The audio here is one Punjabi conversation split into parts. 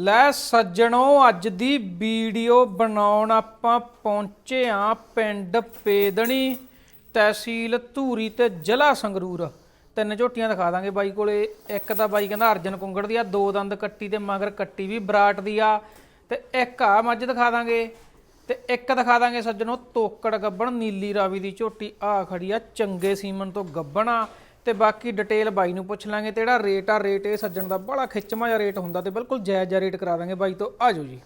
ਲੈ ਸੱਜਣੋ, ਅੱਜ ਦੀ ਵੀਡੀਓ ਬਣਾਉਣ ਆਪਾਂ ਪਹੁੰਚੇ ਆ ਪਿੰਡ ਪੇਦਣੀ, ਤਹਿਸੀਲ ਧੂਰੀ ਤੇ ਜ਼ਿਲ੍ਹਾ ਸੰਗਰੂਰ। ਤਿੰਨ ਝੋਟੀਆਂ ਦਿਖਾ ਦਾਂਗੇ ਬਾਈ ਕੋਲੇ। ਇੱਕ ਤਾਂ ਬਾਈ ਕਹਿੰਦਾ ਅਰਜਨ ਕੁੰਗੜ ਦੀ ਆ, ਦੋ ਦੰਦ ਕੱਟੀ ਤੇ ਮਗਰ ਕੱਟੀ ਵੀ ਬਰਾਟ ਦੀ ਆ। ਤੇ ਇੱਕ ਆ ਮੱਝ ਦਿਖਾ ਦਾਂਗੇ। ਤੇ ਇੱਕ ਦਿਖਾ ਦਾਂਗੇ ਸੱਜਣੋ, ਤੋਕੜ ਗੱਬਣ, ਨੀਲੀ ਰਾਵੀ ਦੀ ਝੋਟੀ। ਆ ਖੜੀ ਆ, ਚੰਗੇ ਸੀਮਨ ਤੋਂ ਗੱਬਣਾ ਤੇ ਬਾਕੀ ਡਿਟੇਲ ਬਾਈ ਨੂੰ ਪੁੱਛ ਲਾਂਗੇ ਤੇ ਜਿਹੜਾ ਰੇਟ ਆ ਰੇਟ ਇਹ ਸੱਜਣ ਦਾ ਬੜਾ ਖਿੱਚਮਾ ਜਿਹਾ ਰੇਟ ਹੁੰਦਾ ਤੇ ਬਿਲਕੁਲ ਜਾਇਜ਼ ਜਿਹਾ ਰੇਟ ਕਰਾ ਦਾਂਗੇ ਬਾਈ ਤੋਂ। ਆਜੋ ਜੀ।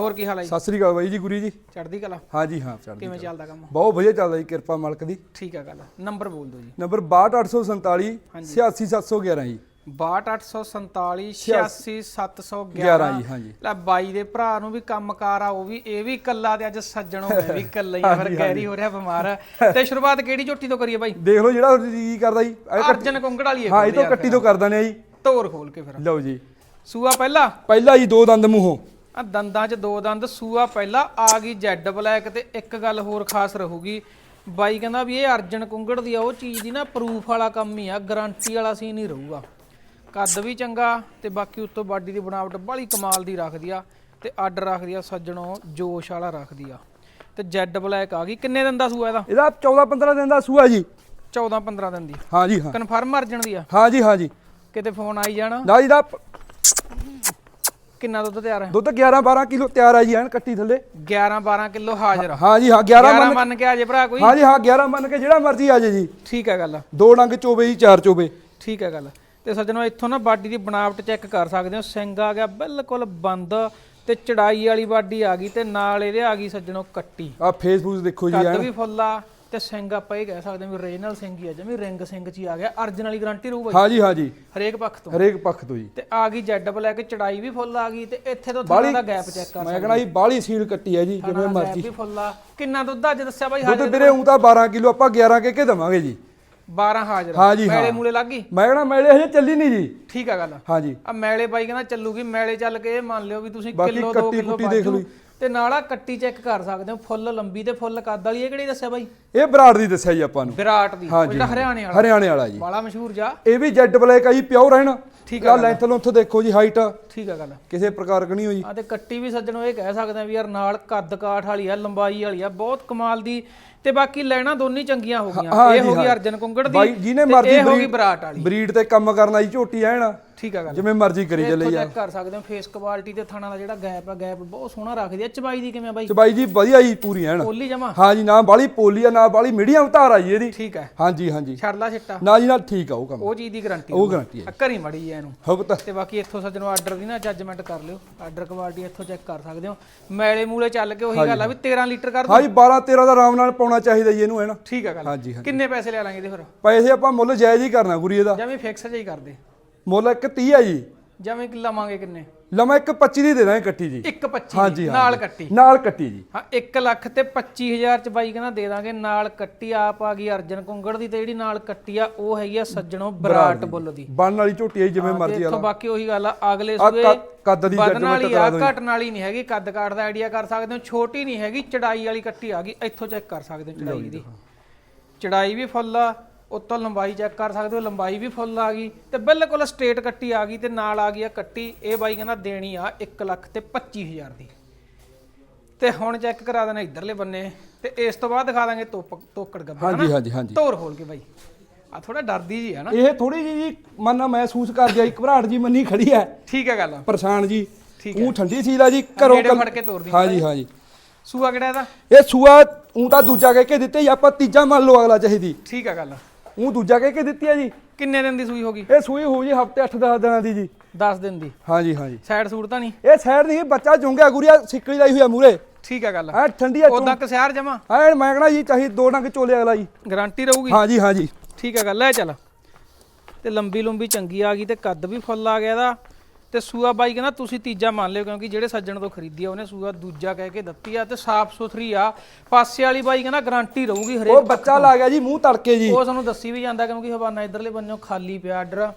ਹੋਰ ਕੀ ਹਾਲ ਹੈ ਜੀ? ਸਤਿ ਸ੍ਰੀ ਅਕਾਲ ਬਾਈ ਜੀ ਗੁਰੀ ਜੀ। ਚੜ੍ਹਦੀ ਕਲਾ। ਹਾਂਜੀ ਹਾਂ ਚੜ੍ਹਦੀ ਕਿਵੇਂ ਚੱਲਦਾ ਕੰਮ? ਬਹੁਤ ਵਧੀਆ ਚੱਲਦਾ ਜੀ ਕਿਰਪਾ ਮਾਲਕ ਦੀ। ਠੀਕ ਆ ਗੱਲ। ਨੰਬਰ ਬੋਲ ਦਿਓ ਜੀ। ਨੰਬਰ 62847 86711 ਜੀ। 62847 86711 11 ਜੀ ਹਾਂਜੀ। ਲੈ ਬਾਈ ਦੇ ਭਰਾ ਨੂੰ ਵੀ ਕੰਮਕਾਰ ਆ ਉਹ ਵੀ ਇਹ ਵੀ ਕੱਲਾ ਤੇ ਅੱਜ ਸੱਜਣੋਂ ਮੈਂ ਵੀ ਕੱਲਾ ਹੀ ਆ ਫਿਰ ਗੈਰੀ ਹੋ ਰਿਹਾ ਬਿਮਾਰ। ਤੇ ਸ਼ੁਰੂਆਤ ਕਿਹੜੀ ਝੋਟੀ ਤੋਂ ਕਰੀਏ ਬਾਈ? ਦੇਖ ਲਓ ਜਿਹੜਾ ਜੀ ਕਰਦਾ ਜੀ। ਇਹ ਕੱਟ- ਅਰਜਨ ਕੁੰਗੜ ਵਾਲੀ ਹਾਂ ਹੈ ਇਹ ਤੋਂ ਕੱਟੀ ਤੋਂ ਕਰ ਦਨੇ ਜੀ। ਤੋਰ ਖੋਲ ਕੇ ਫਿਰ। ਲਓ ਜੀ। ਸੂਆ ਪਹਿਲਾ? ਪਹਿਲਾ ਜੀ ਦੋ ਦੰਦ ਮੂੰਹੋਂ। ਆ ਦੰਦਾਂ 'ਚ ਦੋ ਦੰਦ ਸੂਆ ਪਹਿਲਾ ਆ ਗਈ ਜੈਡ ਬਲੈਕ ਤੇ ਇੱਕ ਗੱਲ ਹੋਰ ਖਾਸ ਰਹੂਗੀ। ਬਾਈ ਕਹਿੰਦਾ ਵੀ ਇਹ ਅਰਜਨ ਕੁੰਗੜ ਦੀ ਆ ਉਹ ਚੀਜ਼ ਦੀ ਨਾ ਪ੍ਰੂਫ ਵਾਲਾ ਕੰਮ ਹੀ ਆ ਗਾਰੰਟੀ ਵਾਲਾ ਸੀਨ ਹੀ ਰਹੂਗਾ। ਕੱਦ ਵੀ ਚੰਗਾ ਤੇ ਬਾਕੀ ਉੱਤੋਂ ਬਾਡੀ ਦੀ ਬਣਾਵਟ ਬੜੀ ਕਮਾਲ ਦੀ ਰੱਖਦੀ ਆ ਤੇ ਆਰਡਰ ਰੱਖਦੀ ਆ ਸੱਜਣੋਂ ਜੋਸ਼ ਵਾਲਾ ਰੱਖਦੀ ਆ। ਤੇ ਜੈਡ ਬਲੈਕ ਆ ਗਈ। ਕਿੰਨੇ ਦਿਨ ਦਾ ਸੂਆ ਇਹਦਾ? ਇਹਦਾ 14 15 ਦਿਨ ਦਾ ਸੂਆ ਜੀ। 14 15 ਦਿਨ ਦੀ। ਹਾਂ ਜੀ ਹਾਂ। ਕਨਫਰਮ ਅਰਜਨ ਦੀ ਆ? ਹਾਂ ਜੀ ਹਾਂ ਜੀ। ਕਿਤੇ ਫੋਨ ਆਈ ਜਾਣਾ? ਨਾ ਜੀ ਦਾ ਕਿੰਨਾ ਦੁੱਧ ਤਿਆਰ ਹੈ? ਦੁੱਧ 11 12 ਕਿਲੋ ਤਿਆਰ ਹੈ ਜੀ ਐਨ ਕੱਟੀ ਥੱਲੇ। 11 12 ਕਿਲੋ ਹਾਜ਼ਰ ਆ। ਹਾਂ ਜੀ ਹਾਂ 11 11 ਮੰਨ ਕੇ ਆ ਜੇ ਭਰਾ ਕੋਈ। ਹਾਂ ਜੀ ਹਾਂ 11 ਮੰਨ ਕੇ ਜਿਹੜਾ ਮਰਜ਼ੀ ਆ ਜੇ ਜੀ। ਠੀਕ ਹੈ ਗੱਲ। ਦੋ ਡੰਗ ਚੋਵੇ ਜੀ ਚਾਰ ਚੋਵੇ ਠੀਕ ਹੈ ਗੱਲ। ਤੇ ਸੱਜਣੋ ਇੱਥੋਂ ਨਾ ਬਾਡੀ ਦੀ ਬਣਾਵਟ ਚੈੱਕ ਕਰ ਸਕਦੇ ਹੋ। ਸਿੰਘ ਆ ਗਿਆ ਬਿਲਕੁਲ ਬੰਦ ਤੇ ਚੜਾਈ ਵਾਲੀ ਬਾਡੀ ਆ ਗਈ ਤੇ ਨਾਲ ਇਹਦੇ ਆ ਗਈ ਸੱਜਣੋ ਕੱਟੀ। ਆ ਫੇਸਬੁੱਕ ਦੇਖੋ ਜੀ ਕੱਦ ਵੀ ਫੁੱਲਾ ਤੇ ਸਿੰਘ ਆਪਾਂ ਇਹ ਕਹਿ ਸਕਦੇ ਹਾਂ ਵੀ ਰੀਜਨਲ ਸਿੰਘ ਹੀ ਆ ਜਿਵੇਂ ਰਿੰਗ ਸਿੰਘ ਚ ਹੀ ਆ ਗਿਆ। ਅਰਜਨ ਵਾਲੀ ਗਾਰੰਟੀ ਰਹੂ ਬਾਈ। ਹਾਂ ਜੀ ਹਾਂ ਜੀ ਹਰੇਕ ਪੱਖ ਤੋਂ। ਹਰੇਕ ਪੱਖ ਤੋਂ ਜੀ। ਤੇ ਆ ਗਈ ਜੈਡ ਬਲੈਕ ਚੜਾਈ ਵੀ ਫੁੱਲ ਆ ਗਈ ਤੇ ਇੱਥੇ ਤੋਂ ਥੋੜਾ ਦਾ ਗੈਪ ਚੈੱਕ ਕਰ ਮੈਂ ਕਹਣਾ ਜੀ ਬਾਹਲੀ ਸੀਲ ਕੱਟੀ ਹੈ ਜੀ ਜਿਵੇਂ ਮਰਜ਼ੀ। ਵੀ ਫੁੱਲ ਆ। ਕਿੰਨਾ ਦੁੱਧ ਅੱਜ ਦੱਸਿਆ ਬਾਈ ਦੁੱਧ ਵੀਰੇ ਉਂ ਤਾਂ 12 ਕਿਲੋ ਆਪਾਂ 11 ਕੇ ਕੇ ਦਵਾਂਗੇ ਜੀ। 12 ਹਾਜ਼ਰ। ਹਾਂ ਜੀ, ਮੈਲੇ ਹਾਂ। ਮੂਲੇ ਲੱਗ ਗਈ? ਮੈਂ ਕਹਣਾ ਮੈਲੇ ਹਜੇ ਚੱਲੀ ਨਹੀਂ ਜੀ। ਠੀਕ ਆ ਗੱਲ। ਹਾਂ ਜੀ। ਆ ਮੈਲੇ ਬਾਈ ਕਹਿੰਦਾ ਚੱਲੂਗੀ ਮੈਲੇ ਚੱਲ ਕੇ ਇਹ ਮੰਨ ਲਿਓ ਵੀ ਤੁਸੀਂ ਬਾਕੀ ਕਿਲੋ 2 ਕੱਟੀ ਕਿਲੋ ਕੁੱਟੀ ਦੇਖ ਲਈ। ਤੇ ਨਾਲ ਆ ਕੱਟੀ ਚੈੱਕ ਕਰ ਸਕਦੇ ਹੋ ਫੁੱਲ ਲੰਬੀ ਤੇ ਫੁੱਲ ਕੱਦ ਵਾਲੀ ਇਹ ਕਿਹੜੀ ਦੱਸਿਆ ਬਾਈ? ਇਹ ਬਰਾੜ ਦੀ ਦੱਸਿਆ ਜੀ ਆਪਾਂ ਨੂੰ। ਵਿਰਾਟ ਦੀ ਉਹ ਹਾਂ ਜੀ ਜਿਹੜਾ ਹਰਿਆਣੇ ਵਾਲਾ। ਹਰਿਆਣੇ ਵਾਲਾ ਜੀ। ਬਾਲਾ ਮਸ਼ਹੂਰ ਜਾ। ਇਹ ਵੀ ਜੈਡ ਬਲੈਕ ਆ ਜੀ ਪਿਓਰ ਹੈ ਨਾ ਠੀਕ ਆ ਲੈਂਥ ਲੁੰਥ ਦੇਖੋ ਜੀ ਹਾਈਟ ਠੀਕ ਆ ਗੱਲ ਕਿਸੇ ਪ੍ਰਕਾਰ ਕਣੀ ਹੋਈ। ਆ ਤੇ ਕੱਟੀ ਵੀ ਸੱਜਣੋ ਇਹ ਕਹਿ ਸਕਦੇ ਆ ਵੀ ਯਾਰ ਨਾਲ ਕੱਦ ਕਾਠ ਵਾਲੀ ਆ ਲੰਬਾਈ ਵਾਲੀ ਆ ਬਹੁਤ ਕਮਾਲ ਦੀ। ਤੇ ਬਾਕੀ ਲੈਣਾ ਦੋਨੀ ਚੰਗੀਆਂ ਹੋ ਗਈਆਂ। ਇਹ ਜੀ, ਹੋ ਗਈ। ਅਰਜਨ ਕੁੰਗੜ ਦੀ ਬਾਈ ਜਿਹਨੇ ਤੇ ਮਰਜ਼ੀ ਇਹ ਹੋ ਗਈ breed- ਵਿਰਾਟ ਵਾਲੀ। ਬਰੀਡ ਤੇ ਕੰਮ ਕਰਨ ਆਈ ਝੋਟੀ ਐ ਨਾ ਠੀਕ ਆ ਗੱਲ। ਜਿਵੇਂ ਮਰਜ਼ੀ ਕਰੀ ਚੱਲੇ ਯਾਰ। ਚੈੱਕ ਕਰ ਸਕਦੇ ਹੋ ਫੇਸ ਕੁਆਲਿਟੀ ਤੇ ਥਾਣਾ ਦਾ ਜਿਹੜਾ ਗੈਪ ਆ ਗੈਪ ਬਹੁਤ ਸੋਹਣਾ ਰੱਖਦੀ ਆ। ਚਬਾਈ ਦੀ ਕਿਵੇਂ ਆ ਬਾਈ? ਚਬਾਈ ਜੀ ਵਧੀਆ ਜੀ ਪੂਰੀ ਐਨ। ਕੋਲੀ ਜਮਾ? ਹਾਂ ਜੀ ਨਾ ਬਾਲੀ ਪੋਲੀ ਆ ਨਾ ਬਾਲੀ ਮੀਡੀਅਮ ਧਾਰ ਆ ਜੀ ਇਹਦੀ। ਠੀਕ ਹੈ ਹਾਂ ਜੀ ਹਾਂ ਜੀ ਛੱਡ ਲਾ ਛਿੱਟਾ ਨਾ ਜੀ ਨਾਲ ਠੀਕ ਆ ਉਹ ਕੰਮ। ਉਹ ਚੀਜ਼ ਦੀ ਗਾਰੰਟੀ ਉਹ ਗਾਰੰਟੀ ਹੈ ਘਰੀ ਮੜੀ ਐ ਇਹਨੂੰ। ਹੁਕਤ ਤੇ ਬਾਕੀ ਇੱਥੋਂ ਸੱਜਣੋ ਆਰਡਰ ਦੀ ਨਾ ਜੱਜਮੈਂਟ ਕਰ ਲਿਓ। ਆਰਡਰ ਕੁਆਲਿਟੀ ਇੱਥੋਂ ਚੈੱਕ ਕਰ ਸਕਦੇ ਹੋ। ਮੈਲੇ ਮੂਲੇ ਚੱਲ ਕੇ ਉਹੀ ਗੱਲ ਆ ਵੀ 13 ਲੀਟਰ ਕਰ ਦੋ। ਹਾਂ ਜੀ 12 13 ਦਾ ਆਰਾਮ ਨਾਲ ਪਾਉਣਾ ਚਾਹੀਦਾ ਜੀ ਇਹਨੂੰ ਹੈ ਨਾ? ਠੀਕ ਆ ਗੱਲ। ਹਾਂ ਜੀ ਹਾਂ ਕਿੰਨੇ ਪੈਸੇ ਲੈ ਲਾਂਗੇ ਇਹਦੇ ਫਿਰ? ਪੈਸੇ ਆਪਾਂ ਮੁੱਲ ਜਾਇਜ਼ ਹੀ ਕਰਨਾ ਗੁਰੀ ਇਹਦਾ। ਜਿਵੇਂ ਫਿਕਸ ਹੀ ਕਰਦੇ। ਮੁੱਲ ਇੱਕ 30 ਹੈ ਜੀ। ਜਿਵੇਂ ਕਿ ਲਵਾਂਗੇ ਕਿੰਨੇ? ਲਵਾਂ ਇੱਕ 25 ਦੀ ਦੇ ਦਾਂਗੇ ਕੱਟੀ ਜੀ। 1.25 ਹਾਂ ਜੀ ਹਾਂ ਨਾਲ। ਕੱਟੀ। ਨਾਲ ਕੱਟੀ ਜੀ। ਹਾਂ 1 ਲੱਖ ਤੇ 25000 ਚ ਬਾਈ ਕਹਿੰਦਾ ਦੇ ਦਾਂਗੇ ਨਾਲ ਕੱਟੀ ਆਪ ਆ ਗਈ ਅਰਜਨ ਕੁੰਗੜ ਦੀ ਤੇ ਜਿਹੜੀ ਨਾਲ ਕੱਟੀ ਆ ਉਹ ਹੈਗੀ ਆ ਸੱਜਣੋ ਬਰਾਟ ਬੁੱਲ ਦੀ। ਬਣਨ ਵਾਲੀ ਝੋਟੀ ਜੀ, ਜਿਵੇਂ ਮਰਜ਼ੀ ਇੱਥੋਂ ਬਾਕੀ ਉਹੀ ਗੱਲ ਆ ਅਗਲੇ ਆ ਸੂਏ ਕੱਦ- ਕੱਦ ਦੀ ਵਧਣ judgment ਵਾਲੀ ਕਰਾ ਆ ਦਿਓ ਘਟਣ ਵਾਲੀ ਨਹੀਂ ਹੈਗੀ ਕੱਦ ਕਾਠ ਦਾ ਆਈਡੀਆ ਕਰ ਸਕਦੇ ਹੋ ਛੋਟੀ ਨਹੀਂ ਹੈਗੀ ਚੜਾਈ ਵਾਲੀ ਕੱਟੀ ਆ ਗਈ ਇੱਥੋਂ ਚੈੱਕ ਕਰ ਸਕਦੇ ਹੋ ਚੜਾਈ ਦੀ। ਚੜਾਈ ਵੀ ਫੁੱਲ ਆ ਉੱਤੋਂ ਲੰਬਾਈ ਚੈੱਕ ਕਰ ਸਕਦੇ ਹੋ ਲੰਬਾਈ ਵੀ ਫੁੱਲ ਆ ਗਈ ਤੇ ਬਿਲਕੁਲ ਸਟ੍ਰੇਟ ਕੱਟੀ ਆ ਗਈ ਤੇ ਨਾਲ ਆ ਗਈ ਆ ਕੱਟੀ। ਇਹ ਬਾਈ ਕਹਿੰਦਾ ਦੇਣੀ ਆ 1 ਲੱਖ ਤੇ 25000 ਦੀ। ਤੇ ਹੁਣ ਚੈੱਕ ਕਰਾ ਦੇਣਾ ਇਧਰਲੇ ਬੰਨੇ ਤੇ ਇਸ ਤੋਂ ਬਾਅਦ ਦਿਖਾ ਦਾਂਗੇ ਤੋਪ ਤੋਕੜ ਗੱਬਾ ਹਾਂ ਜੀ ਹਾਂ ਜੀ ਹਾਂ ਜੀ ਤੋਰ ਖੋਲ ਕੇ ਬਾਈ। ਆ ਥੋੜਾ ਡਰਦੀ ਜੀ ਆ ਨਾ। ਇਹ ਥੋੜੀ ਜਿਹੀ ਜੀ ਮਨ ਮਹਿਸੂਸ ਕਰ ਗਿਆ ਇੱਕ ਘਬਰਾਹਟ ਜੀ ਮੰਨੀ ਖੜੀ ਹੈ। ਠੀਕ ਹੈ ਗੱਲ ਪਰੇਸ਼ਾਨ ਜੀ। ਠੀਕ ਉਹ ਠੰਡੀ ਸੀ ਲਾ ਜੀ ਘਰੋਂ ਫੜ ਕੇ ਤੋਰਦੀ ਹਾਂ ਜੀ ਹਾਂ ਜੀ ਸੂਆ ਕਿਹੜਾ ਇਹਦਾ? ਇਹ ਸੂਆ ਉਹ ਤਾਂ ਦੂਜਾ ਕਹਿ ਕੇ ਦਿੱਤੇ ਜੀ ਆਪਾਂ ਤੀਜਾ ਮੰਨ ਲਓ ਅਗਲਾ ਚਾਹੀਦੀ। ਠੀਕ ਆ ਗੱਲ ਉਹ ਦੂਜਾ ਕਹਿ ਕੇ ਦਿੱਤੀ ਹੈ ਜੀ। ਕਿੰਨੇ ਦਿਨ ਦੀ ਸੂਈ ਹੋਗੀ ਇਹ ਸੂਈ ਹੋ ਜੀ ਹਫ਼ਤੇ 8-10 ਦਿਨਾਂ ਦੀ ਜੀ। 10 ਦਿਨ ਦੀ? ਹਾਂ ਜੀ ਹਾਂ ਜੀ ਸਾਈਡ ਸੂਟ ਤਾਂ ਨਹੀਂ? ਇਹ ਸਾਈਡ ਨਹੀਂ ਬੱਚਾ ਜੁੰਗਿਆ ਗੁਰੀਆ ਸਿੱਕਲੀ ਲਾਈ ਹੋਈ ਆ ਮੂਰੇ ਠੀਕ ਆ ਗੱਲ। ਐ ਠੰਡੀ ਆ ਉਦਾਂ ਕਸਿਆਰ ਜਮਾ? ਐ ਮੈਂ ਕਹਣਾ ਜੀ ਚਾਹੀ ਦੋ ਡੰਗ ਚੋਲੇ ਅਗਲਾ ਜੀ। ਗਾਰੰਟੀ ਰਹੂਗੀ? ਹਾਂ ਜੀ ਹਾਂ ਜੀ ਠੀਕ ਆ ਗੱਲ ਲੈ ਚੱਲ। ਤੇ ਲੰਬੀ ਲੰਬੀ ਚੰਗੀ ਆ ਗਈ ਤੇ ਕੱਦ ਵੀ ਫੁੱਲ ਆ ਗਿਆ ਇਹਦਾ। ਤੇ ਸੂਆ ਬਾਈ ਕਹਿੰਦਾ ਤੁਸੀਂ ਤੀਜਾ ਮੰਨ ਲਿਓ ਕਿਉਂਕਿ ਜਿਹੜੇ ਸੱਜਣ ਤੋਂ ਖਰੀਦੀ ਆ ਉਹਨੇ ਸੂਆ ਦੂਜਾ ਕਹਿ ਕੇ ਦਿੱਤੀ ਆ ਤੇ ਸਾਫ਼ ਸੁਥਰੀ ਆ। ਪਾਸੇ ਵਾਲੀ ਬਾਈ ਕਹਿੰਦਾ ਗਾਰੰਟੀ ਰਹੂਗੀ ਹਰੇਕ ਉਹ ਬੱਚਾ ਲਾ ਗਿਆ ਜੀ ਮੂੰਹ ਤੜਕੇ ਜੀ। ਉਹ ਸਾਨੂੰ ਦੱਸੀ ਵੀ ਜਾਂਦਾ ਕਿਉਂਕਿ ਹਵਾਨਾ ਇਧਰਲੇ ਬੰਨੋਂ ਖਾਲੀ ਪਿਆ ਆਰਡਰ।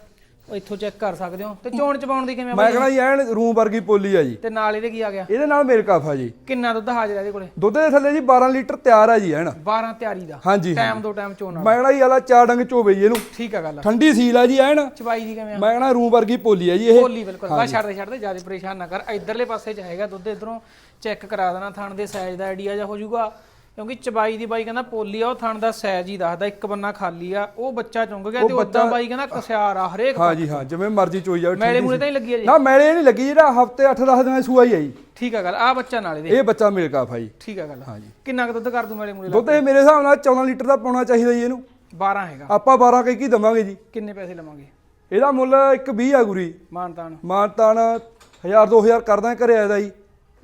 ਉਹ ਇੱਥੋਂ ਚੈੱਕ ਕਰ ਸਕਦੇ ਹੋ। ਤੇ ਚੋਣ ਚਪਾਉਣ ਦੀ ਕਿਵੇਂ ਆ ਮੈਂ ਕਹਣਾ ਜੀ ਐਨ ਰੂਮ ਵਰਗੀ ਪੋਲੀ ਆ ਜੀ। ਤੇ ਨਾਲ ਇਹਦੇ ਕੀ ਆ ਗਿਆ? ਇਹਦੇ ਨਾਲ ਮੇਰੇ ਕਾਫਾ ਜੀ। ਕਿੰਨਾ ਦੁੱਧ ਹਾਜ਼ਰ ਹੈ ਇਹਦੇ ਕੋਲੇ? ਦੁੱਧ ਦੇ ਥੱਲੇ ਜੀ 12 ਲੀਟਰ ਤਿਆਰ ਆ ਜੀ ਐਨ। 12 ਤਿਆਰੀ ਦਾ। ਹਾਂਜੀ ਟਾਈਮ ਦੋ ਟਾਈਮ ਚੋਣ ਮੈਂ ਕਹਣਾ ਜੀ ਆਲਾ ਚਾਰ ਡੰਗ ਚੋਵੇ ਜੀ ਇਹਨੂੰ। ਠੀਕ ਆ ਗੱਲ ਠੰਡੀ ਸੀਲ ਆ ਜੀ ਐਨ। ਚਵਾਈ ਦੀ ਕਿਵੇਂ ਆ? ਮੈਂ ਕਹਣਾ ਰੂਮ ਵਰਗੀ ਪੋਲੀ ਆ ਜੀ ਇਹ। ਬੋਲੀ ਬਿਲਕੁਲ। ਬਸ ਛੱਡ ਦੇ ਛੱਡ ਦੇ ਜ਼ਿਆਦਾ ਪਰੇਸ਼ਾਨ ਨਾ ਕਰ। ਇਧਰਲੇ ਪਾਸੇ ਚ ਹੈਗਾ ਦੁੱਧ ਇਧਰੋਂ ਚੈੱਕ ਕਰਾ ਦੇਣਾ ਥਣ ਦੇ ਸਾਈਜ਼ ਦਾ ਆਈਡੀਆ ਜਾਂ ਹੋ ਜਾਊਗਾ। ਕਿਉਂਕਿ ਚਬਾਈ ਦੀ ਬਾਈ ਕਹਿੰਦਾ ਪੋਲੀ ਆ ਉਹ ਥਣ ਦਾ ਸਾਈਜ਼ ਹੀ ਦੱਸਦਾ ਇੱਕ ਬੰਨਾ ਖਾਲੀ ਆ ਉਹ ਬੱਚਾ ਚੁੰਗ ਗਿਆ ਤੇ ਉਦਾਂ ਬਾਈ ਕਹਿੰਦਾ ਕਸਿਆਰ ਆ ਹਰੇਕ ਹਾਂ ਜੀ ਹਾਂ ਜਿਵੇਂ ਮਰਜ਼ੀ ਚੋਈ ਜਾਵੇ ਮੈਲੇ ਮੂਲੇ ਤਾਂ ਹੀ ਲੱਗੀ ਆ ਜੀ ਨਾ ਮੈਲੇ ਨਹੀਂ ਲੱਗੀ ਜਿਹੜਾ ਹਫ਼ਤੇ 8-10 ਦਿਨਾਂ ਦੀ ਸੂਆ ਹੀ ਆ ਜੀ ਠੀਕ ਆ ਗੱਲ ਆ ਬੱਚਾ ਨਾਲੇ ਦੇ ਇਹ ਬੱਚਾ ਮੇਰੇ ਕਾਫਾ ਜੀ ਠੀਕ ਆ ਗੱਲ। ਹਾਂਜੀ। ਕਿੰਨਾ ਕੁ ਦੁੱਧ ਕਰ ਦੂ ਮੈਲੇ ਮੂਲੇ ਦੁੱਧ ਇਹ ਮੇਰੇ ਹਿਸਾਬ ਨਾਲ 14 ਲੀਟਰ ਦਾ ਪਾਉਣਾ ਚਾਹੀਦਾ ਜੀ ਇਹਨੂੰ। 12 ਹੈਗਾ। ਆਪਾਂ 12 ਕਈ ਕੀ ਦਵਾਂਗੇ ਜੀ? ਕਿੰਨੇ ਪੈਸੇ ਲਵਾਂਗੇ? ਇਹਦਾ ਮੁੱਲ ਇੱਕ 20 ਆ ਗੁਰੀ। ਮਾਨਤਾਨ। ਮਾਨਤਾਨ 1000 2000 ਕਰਦਾ ਘਰੇ ਆਇਦਾ ਜੀ।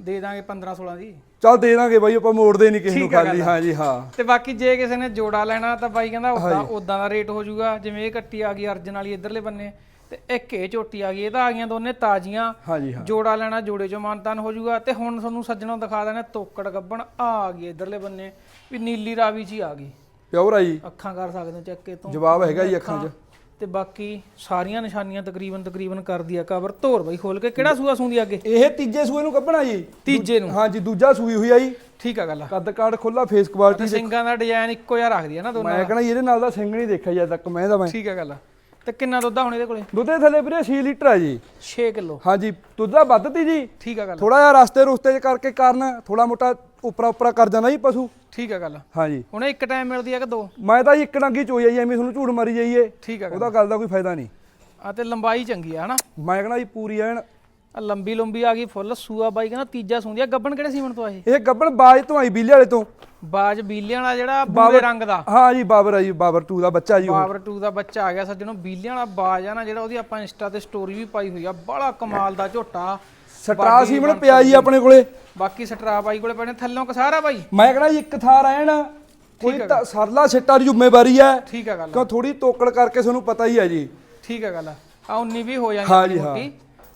ਦੇ ਦਾਂਗੇ 15 16 ਦੀ। ਚੱਲ ਦੇ ਦਾਂਗੇ ਬਾਈ ਆਪਾਂ ਮੋੜਦੇ ਨਹੀਂ ਕਿਸੇ ਨੂੰ ਖਾਲੀ। ਹਾਂ ਜੀ ਹਾਂ। ਤੇ ਬਾਕੀ ਜੇ ਕਿਸੇ ਨੇ ਜੋੜਾ ਲੈਣਾ ਤਾਂ ਬਾਈ ਕਹਿੰਦਾ ਉਦਾਂ ਉਦਾਂ ਦਾ ਰੇਟ ਹੋ ਜਾਊਗਾ। ਜਿਵੇਂ ਇਹ ਕੱਟੀ ਆ ਗਈ ਅਰਜਨ ਵਾਲੀ ਇਧਰਲੇ ਬੰਨੇ ਤੇ ਇੱਕ ਇਹ ਝੋਟੀ ਆ ਗਈ ਇਹ ਤਾਂ ਆ ਗਈਆਂ ਦੋਨੇ ਤਾਜ਼ੀਆਂ। ਜੀ ਜੋੜਾ ਲੈਣਾ ਜੋੜੇ ਚੋਂ ਮਾਨਤਾਨ ਹੋ ਜਾਊਗਾ। ਤੇ ਹੁਣ ਤੁਹਾਨੂੰ ਸੱਜਣੋਂ ਦਿਖਾ ਦੇਣਾ ਤੋਕੜ ਗੱਬਣ ਆ ਗਈ ਇਧਰਲੇ ਬੰਨੇ ਵੀ ਨੀਲੀ ਰਾਵੀ ਹੀ ਆ ਗਈ। ਪਿਓਰ ਆ ਜੀ। ਅੱਖਾਂ ਕਰ ਸਕਦੇ ਹੋ ਚੱਕ ਕੇ ਤੋਂ। ਜਵਾਬ ਹੈਗਾ ਜੀ ਅੱਖਾਂ 'ਚ। ਤੇ ਬਾਕੀ ਸਾਰੀਆਂ ਨਿਸ਼ਾਨੀਆਂ ਤਕਰੀਬਨ ਤਕਰੀਬਨ ਕਰਦੀ ਆ ਕਵਰ ਧੋਰ ਬਈ ਖੋਲ ਕੇ। ਕਿਹੜਾ ਸੂਆ ਸੂੰਦੀ ਅੱਗੇ? ਇਹ ਤੀਜੇ ਸੂਏ ਨੂੰ ਕੱਢਣਾ ਜੀ। ਤੀਜੇ ਨੂੰ। ਹਾਂ ਜੀ ਦੂਜਾ ਸੂਈ ਹੋਈ ਆ ਜੀ। ਠੀਕ ਆ ਗੱਲ ਕੱਦ ਕਾਠ ਖੁੱਲਾ ਫੇਸ ਕੁਆਲਿਟੀ ਸਿੰਗਾਂ ਦਾ ਡਿਜ਼ਾਈਨ ਇੱਕੋ ਜਿਹਾ ਰੱਖਦੀ ਆ ਨਾ ਦੋਨਾਂ ਮੈਂ ਕਹਣਾ ਇਹਦੇ ਨਾਲ ਦਾ ਸਿੰਘ ਨਹੀਂ ਦੇਖਿਆ ਜਦ ਤੱਕ ਮੈਂ ਦਾ ਮੈਂ। ਠੀਕ ਆ ਗੱਲ ਤੇ ਕਿੰਨਾ ਦੁੱਧ ਆ ਹੁਣ ਇਹਦੇ ਕੋਲੇ? ਦੁੱਧ ਥੱਲੇ ਵੀਰੇ 6 ਲੀਟਰ ਆ ਜੀ। 6 ਕਿਲੋ। ਹਾਂ ਜੀ ਦੁੱਧ ਦਾ ਵੱਧ ਤੀ ਜੀ। ਠੀਕ ਆ ਗੱਲ ਥੋੜਾ ਜਿਹਾ ਰਸਤੇ ਰੁਸਤੇ 'ਚ ਕਰਕੇ ਕਾਰਨ ਥੋੜਾ ਮੋਟਾ ਉਪਰਾ ਉਪਰਾ ਕਰ ਜਾਂਦਾ ਜੀ ਪਸ਼ੂ। ਠੀਕ ਆ ਗੱਲ। ਹਾਂ ਜੀ ਹੁਣ ਇੱਕ ਟਾਈਮ ਮਿਲਦੀ ਆ ਕਿ ਦੋ? ਮੈਂ ਤਾਂ ਜੀ ਇੱਕ ਡੰਗੀ ਚੋਈ ਆਈ ਐਵੇਂ ਤੁਹਾਨੂੰ ਝੂਠ ਮਾਰੀ ਜਾਈਏ ਠੀਕ ਆ ਗੱਲ। ਉਹਦਾ ਗੱਲ ਦਾ ਕੋਈ ਫਾਇਦਾ ਨਹੀਂ। ਆ ਤੇ ਲੰਬਾਈ ਚੰਗੀ ਆ ਹਨਾ? ਮੈਂ ਕਹਣਾ ਜੀ ਪੂਰੀ ਐਨ। ਆ ਲੰਬੀ ਲੰਬੀ ਆ ਗਈ ਫੁੱਲ ਸੂਆ ਬਾਈ ਕਹਿੰਦਾ ਤੀਜਾ ਸੂੰਦੀ ਆ। ਗੱਬਣ ਕਿਹੜੇ ਸੀਮਣ ਤੋਂ ਆ ਇਹ ਇਹ ਗੱਬਣ ਬਾਜ ਤੋਂ ਆਈ ਬੀਲੇ ਵਾਲੇ ਤੋਂ। ਬਾਜ ਬੀਲਿਆਂ ਵਾਲਾ ਜਿਹੜਾ ਬੂਰੇ ਰੰਗ ਦਾ। ਹਾਂ ਜੀ ਬਾਬਰ ਆ ਜੀ ਬਾਬਰ 2 ਦਾ ਬੱਚਾ ਜੀ ਉਹ। ਪਾਵਰ 2 ਦਾ ਬੱਚਾ ਆ ਗਿਆ। ਸੱਜਣੋ ਬੀਲਿਆਂ ਵਾਲਾ ਬਾਜ ਆ ਨਾ ਜਿਹੜਾ ਉਹਦੀ ਆਪਾਂ ਇੰਸਟਾ ਤੇ ਸਟੋਰੀ ਵੀ ਪਾਈ ਹੋਈ ਆ। ਬੜਾ ਕਮਾਲ ਦਾ ਝੋਟਾ। ਸਟਰਾ ਸੀਮਣ ਪਿਆ ਜੀ ਆਪਣੇ ਕੋਲੇ। ਬਾਕੀ ਸਟਰਾ ਬਾਈ ਕੋਲੇ ਪੈਣੇ ਥੱਲੋਂ ਕਸਾਰਾ ਬਾਈ। ਮੈਂ ਕਹਣਾ ਜੀ ਇੱਕ ਥਾਰ ਐਨ ਕੋਈ ਤਾਂ ਸਰਲਾ ਛਿੱਟਾ ਦੀ ਜ਼ਿੰਮੇਵਾਰੀ ਹੈ। ਠੀਕ ਆ ਗੱਲ ਕਿਉਂ ਥੋੜੀ ਤੋਕੜ ਕਰਕੇ ਤੁਹਾਨੂੰ ਪਤਾ ਹੀ ਹੈ ਜੀ। ਠੀਕ ਆ ਗੱਲ ਆ। 19 ਵੀ ਹੋ ਹਾਂ ਜਾਂਦੀ ਜੀ, ਮੋਟੀ।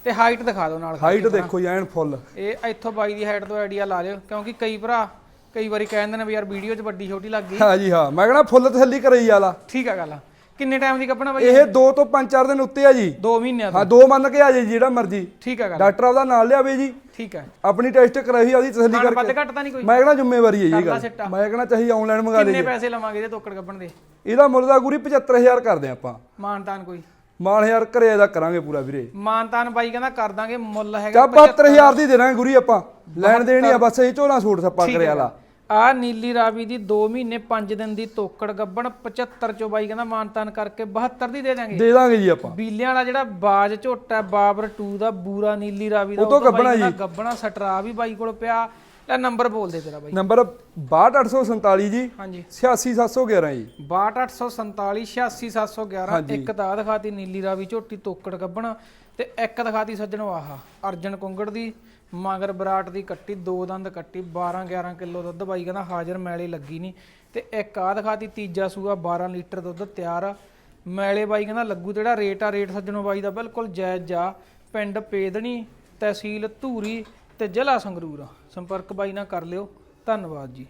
ਤੇ ਹਾਈਟ ਦਿਖਾ ਦਿਓ ਨਾਲ ਹਾਈਟ ਦੇਖੋ ਜੀ ਐਨ ਫੁੱਲ ਇਹ ਇੱਥੋਂ ਬਾਈ ਦੀ ਹਾਈਟ ਤੋਂ ਆਈਡੀਆ ਲਾ ਲਿਓ ਕਿਉਂਕਿ ਕਈ ਭਰਾ ਕਈ ਵਾਰੀ ਕਹਿੰਦੇ ਨੇ ਵੀ ਯਾਰ ਵੀਡੀਓ 'ਚ ਵੱਡੀ ਛੋਟੀ ਲੱਗ ਗਈ। ਹਾਂ ਜੀ ਹਾਂ। ਮੈਂ ਕਹਣਾ ਫੁੱਲ ਤਸੱਲੀ ਕਰਾਈ ਵਾਲਾ। ਠੀਕ ਆ ਗੱਲ ਆ। ਕਿੰਨੇ ਟਾਈਮ ਦੀ ਕੱਪਣਾ ਬਾਈ? ਇਹ 2 ਤੋਂ 5-4 ਦਿਨ ਉੱਤੇ ਆ ਜੀ। 2 ਮਹੀਨਿਆਂ ਤੋਂ। ਹਾਂ ਦੋ ਮੰਨ ਕੇ ਆ ਜੀ ਜਿਹੜਾ ਮਰਜ਼ੀ। ਠੀਕ ਗੱਲ। ਡਾਕਟਰ ਆਪਦਾ ਨਾਲ ਲਿਆਵੇ ਜੀ। ਠੀਕ ਹੈ ਆਪਣੀ ਟੈਸਟ ਕਰਾਈ ਉਹਦੀ ਤਸੱਲੀ ਕਰਕੇ। ਵੱਧ ਘੱਟ ਤਾਂ ਨਹੀਂ ਕੋਈ? ਮੈਂ ਕਹਣਾ ਜ਼ਿੰਮੇਵਾਰੀ ਹੈ ਜੀ ਗੱਲ। ਮੈਂ ਕਹਣਾ ਚਾਹੀ ਆਨਲਾਈਨ ਮੰਗਾ ਲਈ ਕਿੰਨੇ ਪੈਸੇ ਲਵਾਂਗੇ ਇਹਦੇ ਤੋਕੜ ਕੱਪਣ ਦੇ? ਇਹਦਾ ਮੁੱਲ ਦਾ ਗੁਰੀ 75000 ਕਰਦੇ ਆਪਾਂ। ਮਾਨਤਾਨ ਕੋਈ? ਮਾਨ ਹਜ਼ਾਰ ਘਰੇ ਇਹਦਾ ਕਰਾਂਗੇ ਪੂਰਾ ਵੀਰੇ। ਮਾਨਤਾਨ ਬਾਈ ਕਹਿੰਦਾ ਕਰ ਦਾਂਗੇ ਮੁੱਲ ਹੈਗਾ ਚਾ 72000 ਦੀ ਦੇ ਦਾਂਗੇ ਗੁਰੀ ਆਪਾਂ। ਲੈਣ ਦੇਣੀ ਆ ਬਸ ਇਹ ਝੋਲਾ ਸੂਟ ਸੱਪਾ ਕਰੇ ਵਾਲਾ। ਆ ਨੀਲੀ ਰਾਵੀ ਦੀ 2 ਮਹੀਨੇ 5 ਦਿਨ ਦੀ ਤੋਕੜ ਗੱਬਣ 75 ਚੋਂ ਬਾਈ ਕਹਿੰਦਾ ਮਾਨਤਾਨ ਕਰਕੇ 72 ਦੀ ਦੇ ਦਾਂਗੇ ਦੇ ਦਾਂਗੇ ਜੀ ਆਪਾਂ। ਬੀਲਿਆਂ ਵਾਲਾ ਜਿਹੜਾ ਬਾਜ ਝੋਟਾ ਬਾਬਰ 2 ਦਾ ਬੂਰਾ ਨੀਲੀ ਰਾਵੀ ਦਾ ਉਹ ਤੋਂ ਗੱਭਣਾ ਕਹਿੰਦਾ ਗੱਬਣਾ ਸਟਰਾ ਵੀ ਬਾਈ ਕੋਲ ਪਿਆ। ਲੈ ਨੰਬਰ ਬੋਲ ਦੇ ਤੇਰਾ ਬਾਈ। ਨੰਬਰ 62847 ਜੀ ਹਾਂਜੀ। 86711 ਜੀ। 62847 86711 ਇੱਕ ਤਾਂ ਦਿਖਾਤੀ ਨੀਲੀ ਰਾਵੀ ਝੋਟੀ ਤੋਕੜ ਗੱਬਣਾ ਤੇ ਇੱਕ ਦਿਖਾਤੀ ਸੱਜਣੋ ਆਹ ਅਰਜਨ ਕੁੰਗੜ ਦੀ। ਮਗਰ ਬਰਾਟ ਦੀ ਕੱਟੀ, ਦੋ ਦੰਦ ਕੱਟੀ 12 11 ਕਿਲੋ ਦੁੱਧ ਬਾਈ, ਕਹਿੰਦਾ ਹਾਜ਼ਰ ਮੈਲੇ ਲੱਗੀ ਨਹੀਂ ਤੇ ਇੱਕ ਆਹ ਦਿਖਾਤੀ, ਤੀਜਾ ਸੂਆ 12 ਲੀਟਰ ਦੁੱਧ ਤਿਆਰ ਆ। ਮੈਲੇ ਬਾਈ ਕਹਿੰਦਾ ਲੱਗੂ ਤੇ ਜਿਹੜਾ ਰੇਟ ਆ, ਰੇਟ ਸੱਜਣੋ ਬਾਈ ਦਾ ਬਿਲਕੁਲ ਜਾਇਜ਼ ਜਾ ਪਿੰਡ ਪੇਦਣੀ, ਤਹਿਸੀਲ ਧੂਰੀ ਤੇ ਜ਼ਿਲ੍ਹਾ ਸੰਗਰੂਰ ਆ। ਸੰਪਰਕ ਬਾਈ ਨਾਲ ਕਰ ਲਿਓ। ਧੰਨਵਾਦ ਜੀ।